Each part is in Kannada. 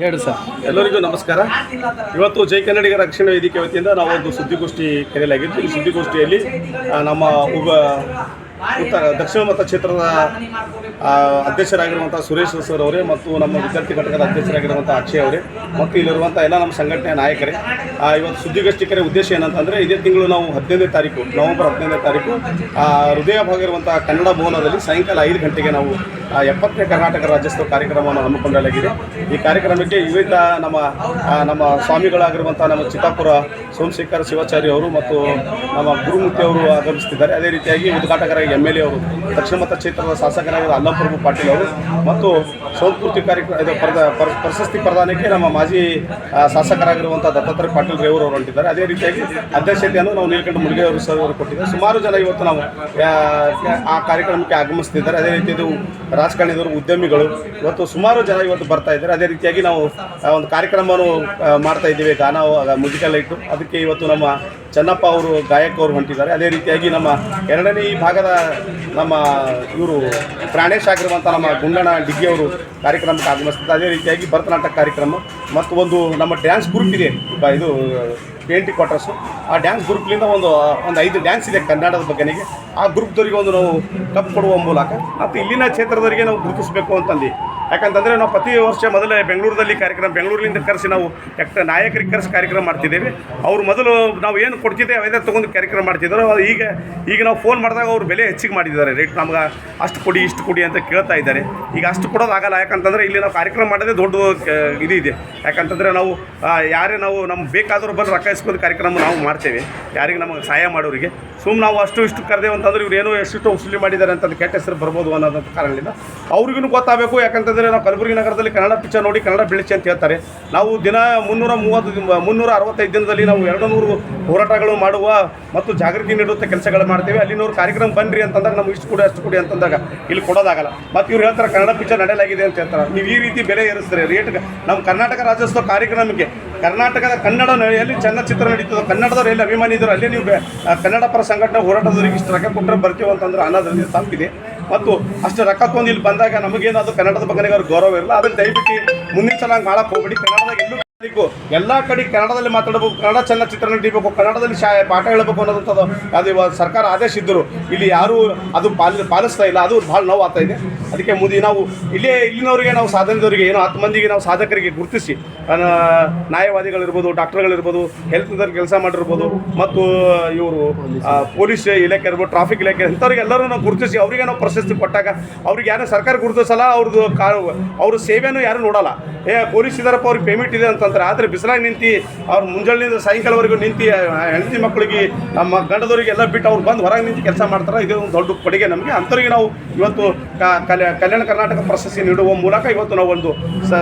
ಹೇಳಿ ಸರ್. ಎಲ್ಲರಿಗೂ ನಮಸ್ಕಾರ. ಇವತ್ತು ಜೈ ಕನ್ನಡಿಗರ ರಕ್ಷಣಾ ವೇದಿಕೆ ವತಿಯಿಂದ ನಾವು ಒಂದು ಸುದ್ದಿಗೋಷ್ಠಿ ಕರೆಯಲಾಗಿತ್ತು. ಈ ಸುದ್ದಿಗೋಷ್ಠಿಯಲ್ಲಿ ನಮ್ಮ ಉಪ ಉತ್ತರ ದಕ್ಷಿಣ ಮತ ಕ್ಷೇತ್ರದ ಅಧ್ಯಕ್ಷರಾಗಿರುವಂಥ ಸುರೇಶ್ ಸರ್ ಅವರೇ ಮತ್ತು ನಮ್ಮ ವಿದ್ಯಾರ್ಥಿ ಘಟಕದ ಅಧ್ಯಕ್ಷರಾಗಿರುವಂಥ ಅಕ್ಷಯ್ ಅವರೇ ಮತ್ತು ಇಲ್ಲಿರುವಂಥ ಎಲ್ಲ ನಮ್ಮ ಸಂಘಟನೆಯ ನಾಯಕರೇ. ಇವತ್ತು ಸುದ್ದಿಗೋಷ್ಠಿ ಕರೆ ಉದ್ದೇಶ ಏನಂತಂದರೆ, ಇದೇ ತಿಂಗಳು ನಾವು ಹದಿನೈದನೇ ತಾರೀಕು, ನವೆಂಬರ್ ಹದಿನೈದನೇ ತಾರೀಕು ಹೃದಯ ಭಾಗ ಇರುವಂಥ ಕನ್ನಡ ಭವನದಲ್ಲಿ ಸಾಯಂಕಾಲ ಐದು ಗಂಟೆಗೆ ನಾವು ಎಪ್ಪತ್ತನೇ ಕರ್ನಾಟಕ ರಾಜ್ಯೋತ್ಸವ ಕಾರ್ಯಕ್ರಮವನ್ನು ಹಮ್ಮಿಕೊಂಡಲಾಗಿದೆ ಈ ಕಾರ್ಯಕ್ರಮಕ್ಕೆ ವಿವಿಧ ನಮ್ಮ ನಮ್ಮ ಸ್ವಾಮಿಗಳಾಗಿರುವಂಥ ನಮ್ಮ ಚಿತ್ತಾಪುರ ಸೋಮಶೇಖರ ಶಿವಾಚಾರ್ಯ ಅವರು ಮತ್ತು ನಮ್ಮ ಗುರುಮೂರ್ತಿ ಅವರು ಆಗಮಿಸುತ್ತಿದ್ದಾರೆ. ಅದೇ ರೀತಿಯಾಗಿ ಉದ್ಘಾಟಕರಾಗಿ ಎಂ ಎಲ್ ಎ ಅವರು ದಕ್ಷಿಣ ಮತ ಕ್ಷೇತ್ರದ ಶಾಸಕರಾಗಿರುವ ಅಲ್ಲಪ್ರಭು ಪಾಟೀಲ್ ಅವರು ಮತ್ತು ಸಂಸ್ಕೃತಿ ಕಾರ್ಯಕ್ರಮ ಇದು ಪ್ರಶಸ್ತಿ ಪ್ರದಾನಕ್ಕೆ ನಮ್ಮ ಮಾಜಿ ಶಾಸಕರಾಗಿರುವಂಥ ದತ್ತಾತ್ರೇಯ ಪಾಟೀಲ್ ರೇವರು ಅವರು ಹೊಂಟಿದ್ದಾರೆ ಅದೇ ರೀತಿಯಾಗಿ ಅಧ್ಯಕ್ಷತೆಯನ್ನು ನಾವು ನೀಲಕಂಠ ಮುಳುಗೆ ಅವರು ಸರ್ ಅವರು ಕೊಟ್ಟಿದ್ದಾರೆ. ಸುಮಾರು ಜನ ಇವತ್ತು ನಾವು ಆ, ಕಾರ್ಯಕ್ರಮಕ್ಕೆ ಆಗಮಿಸ್ತಿದ್ದಾರೆ ಅದೇ ರೀತಿ ಇದು ರಾಜಕಾರಣಿದವರು ಉದ್ಯಮಿಗಳು, ಇವತ್ತು ಸುಮಾರು ಜನ ಇವತ್ತು ಬರ್ತಾ ಇದ್ದಾರೆ. ಅದೇ ರೀತಿಯಾಗಿ ನಾವು ಒಂದು ಕಾರ್ಯಕ್ರಮವನ್ನು ಮಾಡ್ತಾ ಇದ್ದೀವಿ. ಗಾನ ಮ್ಯೂಸಿಕಲ್ ಇಟ್ಟು. ಅದಕ್ಕೆ ಇವತ್ತು ನಮ್ಮ ಚನ್ನಪ್ಪ ಅವರು, ಗಾಯಕ ಅವರು ಹೊಂಟಿದ್ದಾರೆ. ಅದೇ ರೀತಿಯಾಗಿ ನಮ್ಮ ಎರಡನೇ ಈ ಭಾಗದ ನಮ್ಮ ಇವರು ಪ್ರಾಣೇಶ್ ಆಗಿರುವಂಥ ನಮ್ಮ ಗುಂಡಣ್ಣ ಡಿಗ್ಗಿ ಅವರು ಕಾರ್ಯಕ್ರಮಕ್ಕೆ ಆಗಮಿಸ್ತಿದ್ದಾರೆ. ಅದೇ ರೀತಿಯಾಗಿ ಭರತನಾಟ್ಯ ಕಾರ್ಯಕ್ರಮ ಮತ್ತು ಒಂದು ನಮ್ಮ ಡ್ಯಾನ್ಸ್ ಗ್ರೂಪ್ ಇದೆ. ಇದು ಪೇಂಟಿ ಕ್ವಾರ್ಟರ್ಸು. ಆ ಡ್ಯಾನ್ಸ್ ಗ್ರೂಪ್ಲಿಂದ ಒಂದು ಒಂದು ಐದು ಡ್ಯಾನ್ಸ್ ಇದೆ ಕನ್ನಡದ ಬಗ್ಗೆನಿಗೆ. ಆ ಗ್ರೂಪ್ದವರಿಗೆ ಒಂದು ನಾವು ಕಪ್ ಕೊಡುವ ಮೂಲಕ. ಮತ್ತು ಇಲ್ಲಿನ ಕ್ಷೇತ್ರದವರಿಗೆ ನಾವು ಗುರುತಿಸಬೇಕು ಅಂತಂದು ಯಾಕಂತಂದರೆ ನಾವು ಪ್ರತಿ ವರ್ಷ ಮೊದಲೇ ಬೆಂಗಳೂರಲ್ಲಿ ಕಾರ್ಯಕ್ರಮ ಬೆಂಗಳೂರಿನಿಂದ ಕರೆಸಿ ನಾವು ಯಾಕೆ ನಾಯಕರಿಗೆ ಕರೆಸಿ ಕಾರ್ಯಕ್ರಮ ಮಾಡ್ತಿದ್ದೇವೆ. ಅವರು ಮೊದಲು ನಾವು ಏನು ಕೊಡ್ತಿದ್ದೇವೆ ಅದೇ ತೊಗೊಂಡು ಕಾರ್ಯಕ್ರಮ ಮಾಡ್ತಿದ್ರು ಈಗ ಈಗ ನಾವು ಫೋನ್ ಮಾಡಿದಾಗ ಅವರು ಬೆಲೆ ಹೆಚ್ಚಿಗೆ ಮಾಡಿದ್ದಾರೆ. ರೇಟ್ ನಮ್ಗೆ ಅಷ್ಟು ಕೊಡಿ, ಇಷ್ಟು ಕೊಡಿ ಅಂತ ಕೇಳ್ತಾ ಇದ್ದಾರೆ. ಈಗ ಅಷ್ಟು ಕೊಡೋದಾಗಲ್ಲ ಯಾಕಂತಂದರೆ ಇಲ್ಲಿ ನಾವು ಕಾರ್ಯಕ್ರಮ ಮಾಡೋದೇ ದೊಡ್ಡ ಇದು ಇದೆ ಯಾಕಂತಂದರೆ ನಾವು ಯಾರೇ ನಾವು ನಮ್ಗೆ ಬೇಕಾದರೂ ಬಂದು ರೊಕ್ಕ ಇಸ್ಕೊಂಡು ಕಾರ್ಯಕ್ರಮ ನಾವು ಮಾಡ್ತೇವೆ. ಯಾರಿಗೆ ನಮಗೆ ಸಹಾಯ ಮಾಡೋರಿಗೆ. ಸುಮ್ಮನೆ ನಾವು ಅಷ್ಟು ಇಷ್ಟು ಕರೆದೇವು ಅಂತಂದ್ರೆ ಇವ್ರು ಏನೋ ಎಷ್ಟು ವಸೂಲಿ ಮಾಡಿದ್ದಾರೆ ಅಂತಂದು ಕೆಟ್ಟ ಹೆಸರು ಬರ್ಬೋದು ಅನ್ನೋದಂಥ ಕಾರಣದಿಂದ ಅವ್ರಿಗೂ ಗೊತ್ತಾಗಬೇಕು, ಯಾಕಂತಂದರೆ ನಾವು ಕಲಬುರಗಿ ನಗರದಲ್ಲಿ ಕನ್ನಡ ಪಿಚ್ಚರ್ ನೋಡಿ ಕನ್ನಡ ಬೆಳೆಸಿ ಅಂತ ಹೇಳ್ತಾರೆ. ನಾವು ದಿನ ಮುನ್ನೂರ ಮೂವತ್ತು ಮುನ್ನೂರ ಅರವತ್ತೈದು ದಿನದಲ್ಲಿ ನಾವು ಎರಡು ನೂರು ಹೋರಾಟಗಳು ಮಾಡುವ ಮತ್ತು ಜಾಗೃತಿ ನೀಡುವಂಥ ಕೆಲಸಗಳು ಮಾಡ್ತೇವೆ. ಅಲ್ಲಿನವ್ರು ಕಾರ್ಯಕ್ರಮ ಬನ್ನಿರಿ ಅಂತಂದಾಗ ನಮ್ಗೆ ಇಷ್ಟು ಕೊಡಿ, ಅಷ್ಟು ಕೊಡಿ ಅಂತಂದಾಗ ಇಲ್ಲಿ ಕೊಡೋದಾಗಲ್ಲ. ಮತ್ತು ಇವ್ರು ಹೇಳ್ತಾರೆ ಕನ್ನಡ ಪಿಚ್ಚರ್ ನಡೆಯಲಾಗಿದೆ ಅಂತ ಹೇಳ್ತಾರೆ. ನೀವು ಈ ರೀತಿ ಬೆಲೆ ಏರಿಸ್ತಾರೆ, ರೇಟ್ ನಮ್ಮ ಕರ್ನಾಟಕ ರಾಜ್ಯೋತ್ಸವ ಕಾರ್ಯಕ್ರಮಕ್ಕೆ ಕರ್ನಾಟಕದ ಕನ್ನಡ ನೆಲೆಯಲ್ಲಿ ಚಲನಚಿತ್ರ ನಡೀತದೆ. ಕನ್ನಡದವ್ರು ಎಲ್ಲಿ ಅಭಿಮಾನಿ ಇದ್ರು ಅಲ್ಲೇ ನೀವು ಕನ್ನಡ ಪರ ಸಂಘಟನೆ ಹೋರಾಟದವರಿಗೆ ಇಷ್ಟು ರೊಕ್ಕ ಕೊಟ್ಟರೆ ಬರ್ತೀವಿ ಅಂತಂದ್ರೆ ಅನ್ನೋದ್ರಲ್ಲಿ ತಪ್ಪಿದೆ ಮತ್ತು ಅಷ್ಟು ರೊಕ್ಕ ಕೊಂದು ಇಲ್ಲಿ ಬಂದಾಗ ನಮಗೇನು ಅದು ಕನ್ನಡದ ಬಗ್ಗೆ ಅವ್ರಿಗೆ ಗೌರವ ಇರಲ್ಲ ಅದನ್ನು ದಯವಿಟ್ಟು ಮುಂದಿನ ಸಲ ಮಾಡಕ್ಕೆ ಹೋಗ್ಬೇಡಿ. ಕನ್ನಡದಾಗ ಎಲ್ಲೂ ಎಲ್ಲ ಕಡೆ ಕನ್ನಡದಲ್ಲಿ ಮಾತಾಡಬೇಕು, ಕನ್ನಡ ಚಲನಚಿತ್ರ ನಡೀಬೇಕು, ಕನ್ನಡದಲ್ಲಿ ಶಾ ಪಾಠ ಹೇಳಬೇಕು ಅನ್ನೋದಂಥದ್ದು ಅದು ಇವಾಗ ಸರ್ಕಾರ ಆದೇಶ ಇದ್ದರು ಇಲ್ಲಿ ಯಾರೂ ಅದು ಪಾಲ, ಪಾಲಿಸ್ತಾ ಇಲ್ಲ, ಅದು ಭಾಳ ನೋವು ಇದೆ. ಅದಕ್ಕೆ ಮುಂದೆ ನಾವು ಇಲ್ಲೇ, ಇಲ್ಲಿನವರಿಗೆ ನಾವು ಸಾಧನದವರಿಗೆ ಏನೋ ಹತ್ತು ಮಂದಿಗೆ ನಾವು ಸಾಧಕರಿಗೆ ಗುರುತಿಸಿ ನ್ಯಾಯವಾದಿಗಳಿರ್ಬೋದು, ಡಾಕ್ಟರ್ಗಳಿರ್ಬೋದು ಹೆಲ್ತ್ದಲ್ಲಿ ಕೆಲಸ ಮಾಡಿರ್ಬೋದು, ಮತ್ತು ಇವರು ಪೊಲೀಸ್ ಇಲಾಖೆ ಇರ್ಬೋದು, ಟ್ರಾಫಿಕ್ ಇಲಾಖೆ ಇಂಥವ್ರಿಗೆ ಎಲ್ಲರೂ ನಾವು ಗುರುತಿಸಿ, ಅವರಿಗೆ ನಾವು ಪ್ರಶಸ್ತಿ ಕೊಟ್ಟಾಗ ಅವ್ರಿಗೆ ಯಾರು ಸರ್ಕಾರ ಗುರುತಿಸಲ್ಲ, ಅವ್ರದ್ದು ಕಾ ಅವ್ರ ಸೇವೆಯೂ ಯಾರು ನೋಡಲ್ಲ. ಏ ಪೊಲೀಸ್ ಇದಾರಪ್ಪ ಅವ್ರಿಗೆ ಪೇಮೆಂಟ್ ಇದೆ ಅಂತಂದ್ರೆ ಆದರೆ ಬಿಸಿಲಾಗಿ ನಿಂತು ಅವ್ರು ಮುಂಜಾನೆಯಿಂದ ಸಾಯಂಕಾಲವರೆಗೂ ನಿಂತು ಹೆಂಡತಿ ಮಕ್ಕಳಿಗೆ ನಮ್ಮ ಗಂಡದವರಿಗೆ ಎಲ್ಲ ಬಿಟ್ಟು ಅವ್ರು ಬಂದು ಹೊರಗೆ ನಿಂತು ಕೆಲಸ ಮಾಡ್ತಾರೆ. ಇದು ಒಂದು ದೊಡ್ಡ ಕೊಡುಗೆ ನಮಗೆ. ಅಂಥವ್ರಿಗೆ ನಾವು ಇವತ್ತು ಕಲ್ಯಾ- ಕಲ್ಯಾಣ ಕರ್ನಾಟಕ ಪ್ರಶಸ್ತಿ ನೀಡುವ ಮೂಲಕ ಇವತ್ತು ನಾವು ಒಂದು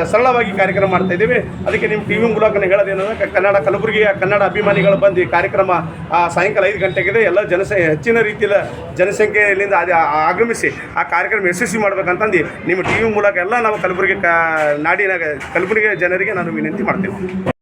ಸರಳವಾಗಿ ಕಾರ್ಯಕ್ರಮ ಮಾಡ್ತಾ ಇದ್ದೀವಿ. ಅದಕ್ಕೆ ನಿಮ್ಮ ಟಿ ವಿ ಮೂಲಕ ಹೇಳೋದೇನಂದ್ರೆ ಕನ್ನಡ ಕಲಬುರಗಿಯ ಕನ್ನಡ ಅಭಿಮಾನಿಗಳು ಬಂದು ಈ ಕಾರ್ಯಕ್ರಮ ಆ, ಸಾಯಂಕಾಲ ಐದು ಗಂಟೆಗಿದೆ. ಎಲ್ಲ ಜನಸಂಖ್ಯೆ ಹೆಚ್ಚಿನ ರೀತಿಯ ಜನಸಂಖ್ಯೆಯಿಂದ ಅದೇ ಆಗಮಿಸಿ ಆ ಕಾರ್ಯಕ್ರಮ ಯಶಸ್ವಿ ಮಾಡ್ಬೇಕಂತಂದು ನಿಮ್ಮ ಟಿ ವಿ ಮೂಲಕ ಎಲ್ಲ ನಾವು ಕಲಬುರಗಿ ಕ ನಾಡಿನ ಕಲಬುರಗಿ ಜನರಿಗೆ ನಾನು ವಿನಂತಿ ಮಾಡ್ತೇವೆ